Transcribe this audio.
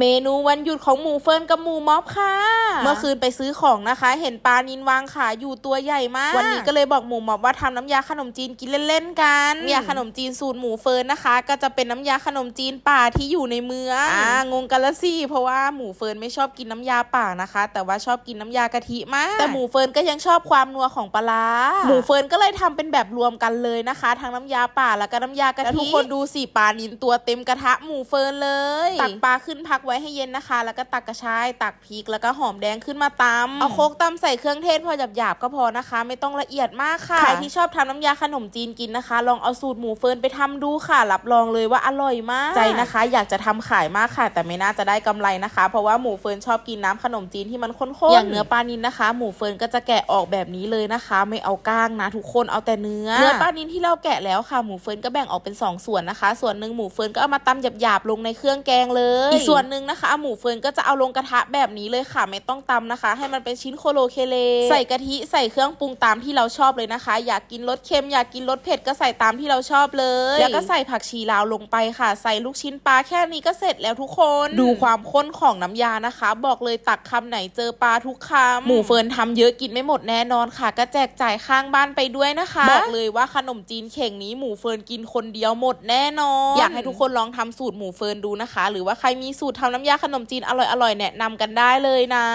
เมนูวันหยุดของหมูเฟิร์นกับหมูม็อบค่ะ เมื่อคืนไปซื้อของนะคะ เห็นปลานินวางขายอยู่ตัวใหญ่มาก วันนี้ก็เลยบอกหมูม็อบว่าทำน้ำยาขนมจีนกินเล่นๆกันน้ำยาขนมจีนสูตรหมูเฟิร์นนะคะ ก็จะเป็นน้ำยาขนมจีนป่าที่อยู่ในเมืองอ่างงกันละสิเพราะว่าหมูเฟิร์นไม่ชอบกินน้ำยาป่านะคะ แต่ว่าชอบกินน้ำยากะทิมาก แต่หมูเฟิร์นก็ยังชอบความนัวของปลาร้าหมูเฟิร์นก็เลยทำเป็นแบบรวมกันเลยนะคะ ทั้งน้ำยาป่าแล้วก็น้ำยากะทิแล้วทุกคนดูสิปลานินตัวเต็มกระทะหมูเฟิร์นเลยตักปลาขึ้นพักไว้ให้เย็นนะคะ แล้วก็ตักกระชายตักพริกแล้วก็หอมแดงขึ้นมาตำเอาโคกตำใส่เครื่องเทศพอหยาบๆก็พอนะคะ ไม่ต้องละเอียดมากค่ะใครที่ชอบทำน้ำยาขนมจีนกินนะคะ ลองเอาสูตรหมูเฟิร์นไปทำดูค่ะ รับรองเลยว่าอร่อยมากใจนะคะ อยากจะทำขายมากค่ะ แต่ไม่น่าจะได้กำไรนะคะ เพราะว่าหมูเฟิร์นชอบกินน้ำขนมจีนที่มันข้นๆอย่างเนื้อปลานินนะคะ หมูเฟิร์นก็จะแกะออกแบบนี้เลยนะคะ ไม่เอาก้างนะทุกคนเอาแต่เนื้อเนื้อปลานินที่เราแกะแล้วค่ะหมูเฟิร์นก็แบ่งออกเป็นสองส่วนนะคะ ส่วนหนึ่งหมูเฟิร์นก็เอามาตำหยาบๆลงในเครื่องแกงเลยอีกส่วนหนึ่งนะคะหมูเฟิร์นก็จะเอาลงกระทะแบบนี้เลยค่ะ ไม่ต้องตำนะคะ ให้มันเป็นชิ้นโคโลเคเล ใส่กะทิใส่เครื่องปรุงตามที่เราชอบเลยนะคะ อยากกินรสเค็มอยากกินรสเผ็ดก็ใส่ตามที่เราชอบเลย แล้วก็ใส่ผักชีลาวลงไปค่ะ ใส่ลูกชิ้นปลาแค่นี้ก็เสร็จแล้วทุกคน ดูความข้นของน้ำยานะคะ บอกเลยตักคำไหนเจอปลาทุกคำหมูเฟิร์นทำเยอะกินไม่หมดแน่นอนค่ะ ก็แจกจ่ายข้างบ้านไปด้วยนะคะ บอกเลยว่าขนมจีนเข่งนี้หมูเฟิร์นกินคนเดียวหมดแน่นอน อยากให้ทุกคนลองทำสูตรหมูเฟิร์นดูนะคะ หรือว่าใครมีสูตรทำน้ำยาขนมจีนอร่อยๆแนะนำกันได้เลยนะ